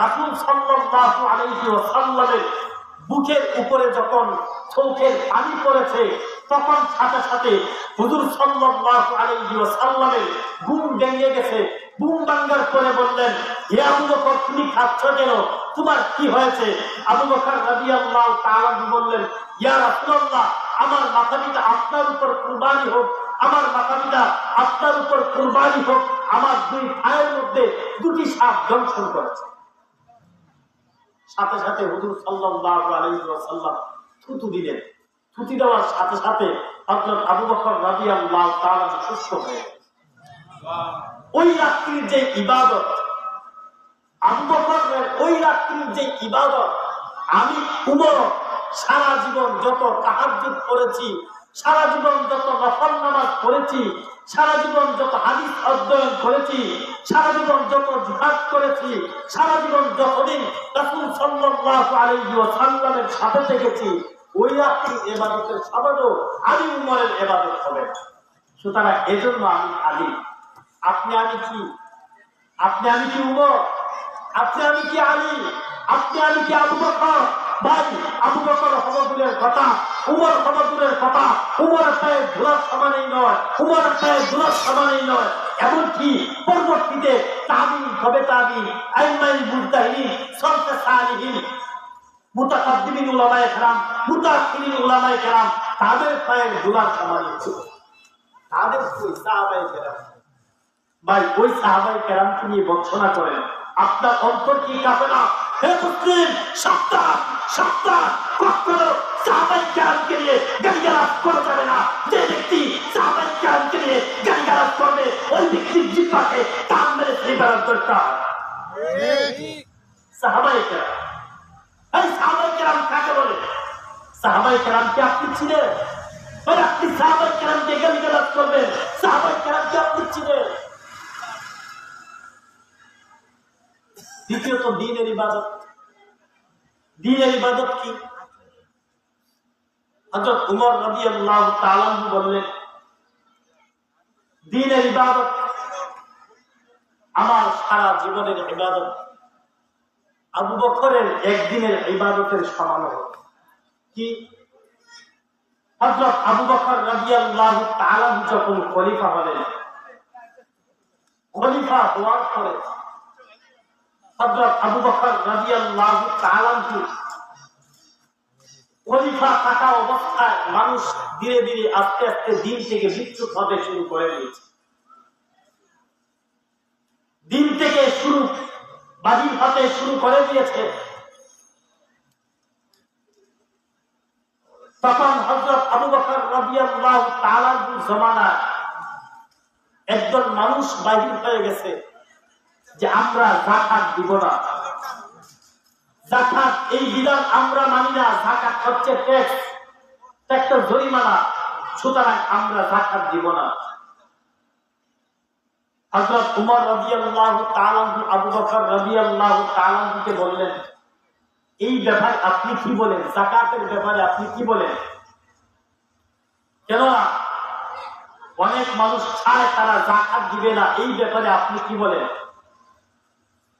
রাসূল বুকের উপরে যখন পানি পড়েছে, তখন সাথে সাথে হুজুর ভেঙে গেছে। বললেন, হে আবু বকর, তুমি খাচ্ছ কেন? তোমার কি হয়েছে? আবু বকর বললেন, ইয়া রাসূলুল্লাহ, আমার আপনার উপর কুরবানি হোক, আমার মাথা পিতা আপনার উপর কুরবানি হোক, আমার দুই ভাইয়ের মধ্যে দুটি সাপ দংশন করেছে। সাথে সাথে হুজুর ওয়াসাল্লাম থুতু দিলেন থুতি দেওয়ার সাথে সাথে হযরত আবু বকর রাদিয়াল্লাহু তাআলা সুস্থ হয়ে। ওই রাত্রির যে ইবাদত ওই রাত্রির যে ইবাদত, আমি উমর সারা জীবন যত তাহাজ্জুদ করেছি সারা জীবন যত নফল নামাজ পড়েছি, সারা জীবন যত হাদিস অধ্যয়ন করেছি, সারা জীবন যত জিহাদ করেছি, সারা জীবন যতদিন রাসূল সাল্লাল্লাহু সাথে থেকেছি, ওই রাত্রি ইবাদতের সাবাদও আমি উমরের ইবাদত হবে। না। সুতরাং এজন্য আমি আলী। আপনি আমি কি? আপনি আমি কি উমর? আপনি আমি কি আলী? আপনি আমি কি আবু বকর? ভাই, আবু বকর হবদুলের কথা, উমর হবদুলের কথা, উমর পায়ে ধুলার সমানেই নয়, উমর পায়ে ধুলার সমানেই নয়। এমনকি পরবর্তীতে তাবি হবে তাবি আইমাই মুজতাহিদিন সরকার সালিহিন, মুতাকাদ্দিমিন উলামায়ে কেরাম মুতাআখিরিন উলামায়ে কেরাম, তাদের ধুলার ছিল। তাদের কেরাম। ভাই, ওই সাহাবাই কেরামকে নিয়ে বঞ্চনা করেন, আপনার অন্তর কি কাঁপে না? হে মুসলিম সপ্তাহ সপ্তাহ কখনো সাহাবাই কেরামকে নিয়ে গালিগালাজ করা যাবে না। যে ব্যক্তি সাহাবাই কেরামকে নিয়ে গালিগালাজ করবে, ওই ব্যক্তির জিব্বাকে টান মেরে ফেলে ফেলার দরকার। সাহাবাই কেরাম এই সাহাবাই কেরাম কাকে বলে? সাহাবাই কেরামকে আপনি ছিলেন? ওই আপনি সাহাবাই দ্বিতীয়ত দিনের ইবাদত। দিনের ইবাদত কি? হযরত উমর রাদিয়াল্লাহু তাআলা আনহু বললেন, দিনের ইবাদত আমার সারা জীবনের ইবাদত আবু বকরের একদিনের ইবাদতের সমান কি? হযরত আবু বকর রাদিয়াল্লাহু তাআলা আনহু যখন খলিফা হলেন, খলিফা হওয়ার পরে মানুষ ধীরে ধীরে আস্তে আস্তে দিন থেকে হতে শুরু করে দিয়েছে। দিন থেকে শুরু বাজির হতে শুরু করে দিয়েছে। তখন হযরত আবু বকর রাদিয়াল্লাহু তাআলা আনহুর জমানায় একজন মানুষ বাহির হয়ে গেছে। যে আমরা জাকাত দিব না। জাকাত, এই বিধান আমরা মানি না। জাকাত হচ্ছে ট্যাক্স। একটা জরিমানা। সুতরাং আমরা জাকাত দিব না। হযরত উমর রাদিয়াল্লাহু তাআলা আবু বকর রাদিয়াল্লাহু তাআলা আনহুকে বললেন, এই ব্যাপারে আপনি কি বলেন? জাকাতের ব্যাপারে আপনি কি বলেন? কেননা অনেক মানুষ চায় তারা জাকাত দিবে না। এই ব্যাপারে আপনি কি বলেন?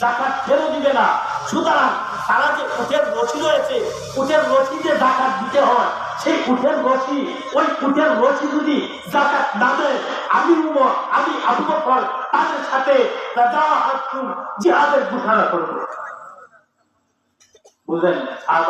জাকাত ফেরত দিবে না। সুতরাং তারা যে উঠের রশি রয়েছে উঠের রশি যে জাকাত দিতে হয়। সেই উঠের রশি, ওই উঠের রশি যদি জাকাত না দেয়, আমি উমর, আমি আবু বকর, তাদের সাথে জিহাদের ঘোষণা করব। বুঝলেন? আর